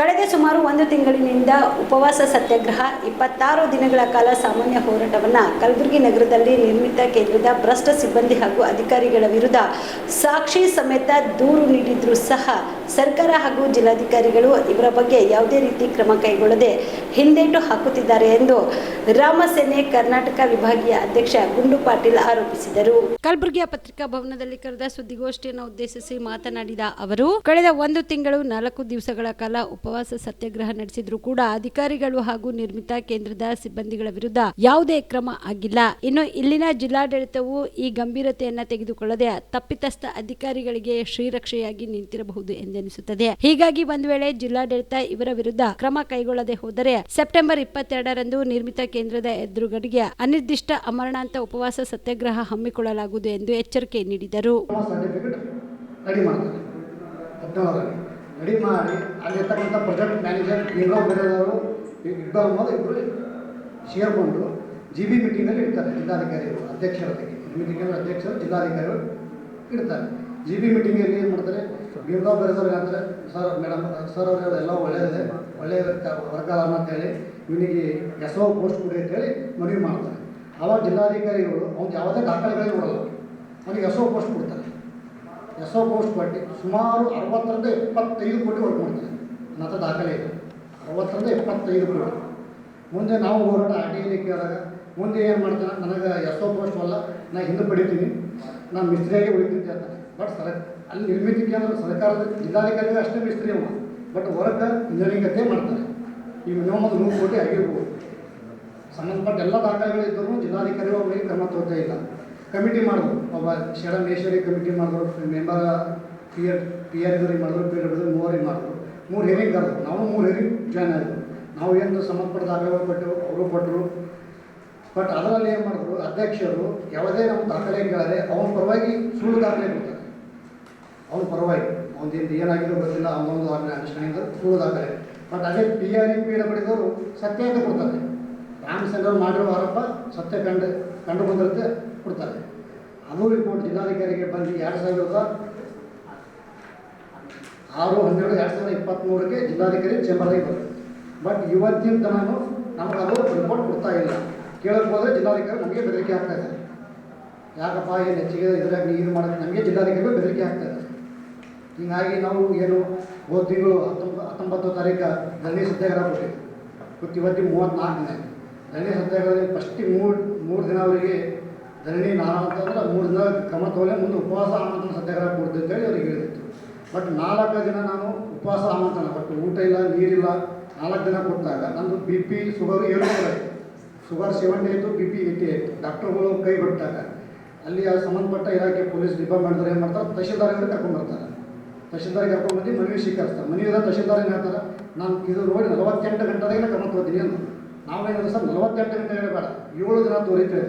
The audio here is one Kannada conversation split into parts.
ಕಳೆದ ಸುಮಾರು ಒಂದು ತಿಂಗಳಿನಿಂದ ಉಪವಾಸ ಸತ್ಯಾಗ್ರಹ ಇಪ್ಪತ್ತಾರು ದಿನಗಳ ಕಾಲ ಸಾಮಾನ್ಯ ಹೋರಾಟವನ್ನು ಕಲಬುರಗಿ ನಗರದಲ್ಲಿ ನಿರ್ಮಿತ ಕೇಂದ್ರದ ಭ್ರಷ್ಟ ಸಿಬ್ಬಂದಿ ಹಾಗೂ ಅಧಿಕಾರಿಗಳ ವಿರುದ್ಧ ಸಾಕ್ಷಿ ಸಮೇತ ದೂರು ನೀಡಿದ್ರೂ ಸಹ ಸರ್ಕಾರ ಹಾಗೂ ಜಿಲ್ಲಾಧಿಕಾರಿಗಳು ಇವರ ಬಗ್ಗೆ ಯಾವುದೇ ರೀತಿ ಕ್ರಮ ಕೈಗೊಳ್ಳದೆ ಹಿಂದೇಟು ಹಾಕುತ್ತಿದ್ದಾರೆ ಎಂದು ರಾಮಸೇನೆ ಕರ್ನಾಟಕ ವಿಭಾಗೀಯ ಅಧ್ಯಕ್ಷ ಗುಂಡು ಪಾಟೀಲ್ ಆರೋಪಿಸಿದರು. ಕಲಬುರಗಿಯ ಪತ್ರಿಕಾ ಭವನದಲ್ಲಿ ಕರೆದ ಸುದ್ದಿಗೋಷ್ಠಿಯನ್ನು ಉದ್ದೇಶಿಸಿ ಮಾತನಾಡಿದ ಅವರು, ಕಳೆದ ಒಂದು ತಿಂಗಳು ನಾಲ್ಕು ದಿವಸಗಳ ಕಾಲ ಉಪವಾಸ, ಸತ್ಯಾಗ್ರಹ ನಡೆಸಿದ್ರು ಕೂಡ ಅಧಿಕಾರಿಗಳು ಹಾಗೂ ನಿರ್ಮಿತ ಕೇಂದ್ರದ ಸಿಬ್ಬಂದಿಗಳ ವಿರುದ್ಧ ಯಾವುದೇ ಕ್ರಮ ಆಗಿಲ್ಲ. ಇನ್ನು ಇಲ್ಲಿನ ಜಿಲ್ಲಾಡಳಿತವು ಈ ಗಂಭೀರತೆಯನ್ನ ತೆಗೆದುಕೊಳ್ಳದೆ ತಪ್ಪಿತಸ್ಥ ಅಧಿಕಾರಿಗಳಿಗೆ ಶ್ರೀರಕ್ಷೆಯಾಗಿ ನಿಂತಿರಬಹುದು ಎಂದೆನಿಸುತ್ತದೆ. ಹೀಗಾಗಿ ಒಂದು ವೇಳೆ ಜಿಲ್ಲಾಡಳಿತ ಇವರ ವಿರುದ್ಧ ಕ್ರಮ ಕೈಗೊಳ್ಳದೆ ಹೋದರೆ ಸೆಪ್ಟೆಂಬರ್ ಇಪ್ಪತ್ತೆರಡರಂದು ನಿರ್ಮಿತ ಕೇಂದ್ರದ ಎದುರುಗಡೆಗೆ ಅನಿರ್ದಿಷ್ಟ ಅಮರಣಾಂತ ಉಪವಾಸ, ಸತ್ಯಾಗ್ರಹ ಹಮ್ಮಿಕೊಳ್ಳಲಾಗುವುದು ಎಂದು ಎಚ್ಚರಿಕೆ ನೀಡಿದರು. ರೆಡಿ ಮಾಡಿ ಅಲ್ಲಿರ್ತಕ್ಕಂಥ ಪ್ರಾಜೆಕ್ಟ್ ಮ್ಯಾನೇಜರ್ ಇಬ್ಬರು ಬೇರೆಯವರು ಇಬ್ಬರು ಅನ್ನೋದು ಇಬ್ಬರು ಸೇರಿಕೊಂಡು ಜಿ ಬಿ ಮೀಟಿಂಗಲ್ಲಿ ಇಡ್ತಾರೆ, ಜಿಲ್ಲಾಧಿಕಾರಿಗಳು ಅಧ್ಯಕ್ಷರೊಂದಿಗೆ ಮೀಟಿಂಗಲ್ಲಿ ಅಧ್ಯಕ್ಷರು, ಜಿಲ್ಲಾಧಿಕಾರಿಗಳು ಇಡ್ತಾರೆ. ಜಿ ಬಿ ಮೀಟಿಂಗಲ್ಲಿ ಏನು ಮಾಡ್ತಾರೆ? ಭೀಮರಾವ್ ಬೇರೆದವ್ರಿಗೆ ಅಂದರೆ, ಸರ್, ಮೇಡಮ್, ಸರ್ ಅವರು ಎಲ್ಲ ಒಳ್ಳೆಯದೇ ಒಳ್ಳೆಯ ವರ್ಗ ಅಂತೇಳಿ ಇವನಿಗೆ ಎಸ್ ಓ ಪೋಸ್ಟ್ ಕೊಡಿ ಅಂತೇಳಿ ಮನವಿ ಮಾಡ್ತಾರೆ. ಅವಾಗ ಜಿಲ್ಲಾಧಿಕಾರಿಗಳು ಅವ್ನು ಯಾವುದೇ ದಾಖಲೆಗಳಿಗೆ ನೋಡಲ್ಲ ಅವನಿಗೆ ಎಸ್ ಒ ಪೋಸ್ಟ್ ಕೊಡ್ತಾರೆ. ಎಸ್ ಒ ಪೋಸ್ಟ್ ಬಡ್ಡಿ ಸುಮಾರು ಅರವತ್ತರಿಂದ ಇಪ್ಪತ್ತೈದು ಕೋಟಿ ವರ್ಕ್ ಮಾಡ್ತಾರೆ ನನ್ನ ಹತ್ರ ದಾಖಲೆ ಇದೆ. ಅರವತ್ತರಿಂದ ಇಪ್ಪತ್ತೈದು ಕೋಟಿ ಮುಂದೆ ನಾವು ಹೋರಾಟ ಟಿ ಕೇಳಿದಾಗ. ಮುಂದೆ ಏನು ಮಾಡ್ತಾನೆ? ನನಗೆ ಎಸ್ ಒ ಪೋಸ್ಟ್ ಅಲ್ಲ. ನಾ ಹಿಂದೆ ಪಡಿತೀನಿ. ನಾನು ಮಿಸ್ತ್ರಿಯಾಗಿ ಉಳಿತೀನಿ ಅಂತ. ಬಟ್ ಸರ, ಅಲ್ಲಿ ನಿರ್ಮಿತಿ ಕೇಂದ್ರ ಸರ್ಕಾರದ ಜಿಲ್ಲಾಧಿಕಾರಿಗಳು ಅಷ್ಟೇ ಮಿಸ್ತ್ರಿ ಅವ ಬಟ್ ವರ್ಕ್ ಇಂಜಿನಿಯರಿಂಗ್ ಅದೇ ಮಾಡ್ತಾರೆ. ಈ ಮಿನಿಮಮ್ ಒಂದು ನೂರು ಕೋಟಿ ಆಗಿರ್ಬೋದು. ಸಂಬಂಧಪಟ್ಟ ಎಲ್ಲ ದಾಖಲೆಗಳಿದ್ದರೂ ಜಿಲ್ಲಾಧಿಕಾರಿಗಳು ಅವರಿಗೆ ಕ್ರಮ ತೋರ್ತಾ ಇಲ್ಲ. ಕಮಿಟಿ ಮಾಡಿದ್ರು ಒಬ್ಬ ಶರಣ ಮೇಶ್ವರಿ ಕಮಿಟಿ ಮಾಡಿದ್ರು member P R P R ಇದ್ರಿಗೆ ಮಾಡಿದ್ರು ಪಿ ಆರ್ ಮೂವರಿಗೆ ಮಾಡಿದ್ರು ಮೂರು ಹೆರಿಗೆ ಕರೆದ್ರು ನಾವು ಮೂರು ಹೆರಿಗೆ ಜಾಯ್ನ್ ಆಯಿತು ನಾವು ಏನು ಸಂಬಂಧಪಟ್ಟ ದಾಖಲೆಗಳು ಕೊಟ್ಟೆವು ಅವರು ಕೊಟ್ಟರು ಬಟ್ ಅದರಲ್ಲಿ ಏನು ಮಾಡಿದ್ರು, ಅಧ್ಯಕ್ಷರು ಯಾವುದೇ ನಮ್ಮ ದಾಖಲೆ ಕೇಳಿದ್ರೆ ಅವನ ಪರವಾಗಿ ಸುಳ್ಳು ದಾಖಲೆ ಕೊಡ್ತಾರೆ. ಅವನ ಪರವಾಗಿ. ಅವನದಿಂದ ಏನಾಗಿರೋ ಗೊತ್ತಿಲ್ಲ ಅವನೊಂದು ದಾಖಲೆ ಅಂಡರ್ಸ್ಟ್ಯಾಂಡಿಂಗ್ ಸುಳ್ಳು ದಾಖಲೆ. ಬಟ್ ಅದೇ ಪಿ ಆರ್ ಇ ಪಿ ಪಡೆದವರು ಸತ್ಯ ಅಂತ ಕೊಡ್ತಾರೆ. ರಾಮಚಂದ್ರ ಮಾಡಿರೋ ಆರೋಪ ಸತ್ಯ ಕಂಡು ಕಂಡು ಬಂದಿರುತ್ತೆ. ಕೊಡ್ತಾರೆ. ಅದು ರಿಪೋರ್ಟ್ ಜಿಲ್ಲಾಧಿಕಾರಿಗೆ ಬಂದು ಎರಡು ಸಾವಿರದ ಆರು ಹನ್ನೆರಡು ಎರಡು ಸಾವಿರದ ಇಪ್ಪತ್ತ್ಮೂರಕ್ಕೆ ಜಿಲ್ಲಾಧಿಕಾರಿ ಚೇಂಬರ್ದಾಗ ಬರುತ್ತೆ ಬಟ್ ಇವತ್ತಿನ ತನಕ ನಮ್ಗೆ ಅದು ರಿಪೋರ್ಟ್ ಕೊಡ್ತಾ ಇಲ್ಲ. ಕೇಳಕ್ಕೆ ಹೋದರೆ ಜಿಲ್ಲಾಧಿಕಾರಿ ನಮಗೆ ಬೆದರಿಕೆ ಆಗ್ತಾ ಇದ್ದಾರೆ. ಯಾಕಪ್ಪ, ಏನು ಹೆಚ್ಚಿಗೆ ಇದ್ರಾಗ ನೀರು ಮಾಡೋದು ನಮಗೆ ಜಿಲ್ಲಾಧಿಕಾರಿಗೂ ಬೆದರಿಕೆ ಆಗ್ತಾ ಇದ್ದಾರೆ. ಹೀಗಾಗಿ ನಾವು ಏನು ಹೋದ ತಿಂಗಳು ಹತ್ತೊಂಬತ್ತು ಹತ್ತೊಂಬತ್ತು ತಾರೀಕು ಧರಣಿ ಸತ್ಯಾಗ್ರಹ ಕೊಟ್ಟಿದ್ವಿ ಇವತ್ತು ಇವತ್ತಿಗೆ ಮೂವತ್ತ್ನಾಲ್ಕನೇ ಧರಣಿ ಸತ್ಯಾಗ್ರಹದಲ್ಲಿ ಫಸ್ಟಿಗೆ ಮೂರು ಮೂರು ದಿನ ಅವರಿಗೆ ಧರಣಿ ನಾನು ಅಂತಂದ್ರೆ ಮೂರು ದಿನ ಕ್ರಮ ತಗೊಳ್ಳಿ, ಮುಂದೆ ಉಪವಾಸ ಆಮಂತ್ರಣ ಸತ್ಯಾಗ್ರಹ ಅಂತೇಳಿ ಅವ್ರಿಗೆ ಹೇಳಿತ್ತು ಬಟ್ ನಾಲ್ಕು ದಿನ ನಾನು ಉಪವಾಸ ಆಮಂತ್ರಣ ಬಟ್ ಊಟ ಇಲ್ಲ, ನೀರಿಲ್ಲ, ನಾಲ್ಕು ದಿನ ಕೊಟ್ಟಾಗ ನಂದು ಬಿ ಪಿ ಶುಗರ್ ಏಳು ಶುಗರ್ ಸೆವೆಂಟಿ ಆಯಿತು ಬಿ ಪಿ ಏಯ್ಟಿ ಆಯಿತು. ಡಾಕ್ಟರ್ಗಳು ಕೈ ಬಿಟ್ಟಾಗ ಅಲ್ಲಿ ಸಂಬಂಧಪಟ್ಟ ಇಲಾಖೆ ಪೊಲೀಸ್ ಡಿಪಾರ್ಟ್ಮೆಂಟ್ದವ್ರು ಏನು ಮಾಡ್ತಾರೆ? ತಹಶೀಲ್ದಾರ್ಗೆ ಕರ್ಕೊಂಡು ಬರ್ತಾರೆ. ತಹಶೀಲ್ದಾರ್ಗೆ ಕರ್ಕೊಂಡು ಬಂದು ಮನವಿ ಸ್ವೀಕರಿಸ್ತಾರೆ. ಮನವಿದ ತಹಶೀಲ್ದಾರ್ ಏನು ಹೇಳ್ತಾರೆ? ನಾನು ಇದು ನೋಡಿ ನಲವತ್ತೆಂಟು ಗಂಟೆದಾಗೆ ಕ್ರಮ ತಗೋತೀನಿ ಅಂತ ನಾವೇನಿಲ್ಲ ಸರ್, ನಲವತ್ತೆಂಟು ಗಂಟೆ ಹೇಳಬೇಡ. ಏಳು ದಿನ ತೋರಿತಾ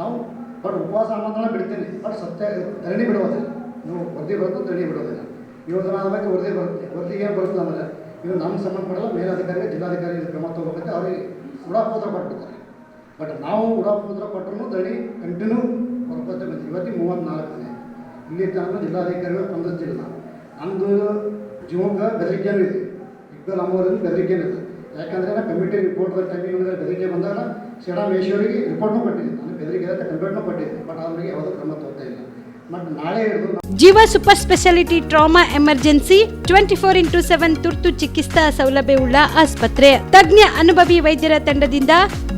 ನಾವು ಬಟ್ ಉಪವಾಸ ಅನ್ನೋದನ್ನ ಬಿಡ್ತೀನಿ ಬಟ್ ಸತ್ಯ ಧರಣಿ ಬಿಡೋದಿಲ್ಲ. ನೀವು ವರದಿ ಬರುತ್ತೆ ಧರಣಿ ಬಿಡೋದಿಲ್ಲ. ಏಳು ದಿನ ಆದಮೇಲೆ ವರದಿ ಬರುತ್ತೆ. ವರದಿಗೆ ಏನು ಬರುತ್ತೆ ಅಂದರೆ ಇದು ನಮ್ಗೆ ಸಂಬಂಧಪಡಲ್ಲ ಮೇಲಾಧಿಕಾರಿಗೆ ಜಿಲ್ಲಾಧಿಕಾರಿ ಕ್ರಮ ತಗೋಬೇಕಂತೆ ಅವ್ರಿಗೆ ಉಡಾಪೋದ್ರ ಕೊಟ್ಬಿಡ್ತಾರೆ. ಬಟ್ ನಾವು ಉಡಾಪೋದ್ರ ಕೊಟ್ಟರು ಧರಣಿ ಕಂಟಿನ್ಯೂ ಬರ್ಕೋತ ಬಂದು ಇವತ್ತಿಗೆ ಮೂವತ್ತ್ನಾಲ್ಕನೇ ಇಲ್ಲಿ ತನಕ ಜಿಲ್ಲಾಧಿಕಾರಿಗಳು ಸ್ಪಂದಿಸ್ತಿಲ್ಲ ನಮ್ಮದು ಜೀವಕ್ಕೆ ಬೆದರಿಕೆಯೂ ಇದೆ. ಇಬ್ಬರು ನಮ್ಮೂರಿಂದ ಬೆದರಿಕೆಯೂ ಇದೆ. ಯಾಕಂದರೆ ಕಮಿಟಿ ರಿಪೋರ್ಟ್ ಟೈಮಿಂಗ್ ಬೆದರಿಕೆ ಬಂದಾಗ ಮೇಶ್ವರಿಗೆ ರಿಪೋರ್ಟ್ನೂ ಕೊಟ್ಟಿದ್ದೆ. ನಾನು ಬೆದರಿಕೆ ಅಂತ ಕಂಪ್ಲೇಂಟ್ನೂ ಕೊಟ್ಟಿದ್ದೆ. ಬಟ್ ಅವರಿಗೆ ಯಾವುದೂ ಕ್ರಮ ತೋರ್ತಾ ಇಲ್ಲ. Jeeva super speciality trauma emergency twenty four into seven ತುರ್ತು ಚಿಕಿತ್ಸಾ ಸೌಲಭ್ಯವುಳ್ಳ ಆಸ್ಪತ್ರೆ. ತಜ್ಞ ಅನುಭವಿ ವೈದ್ಯರ ತಂಡದಿಂದ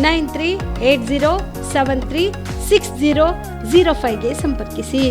nine three eight zero seven three six zero zero ಫೈವ್ಗೆ ಸಂಪರ್ಕಿಸಿ.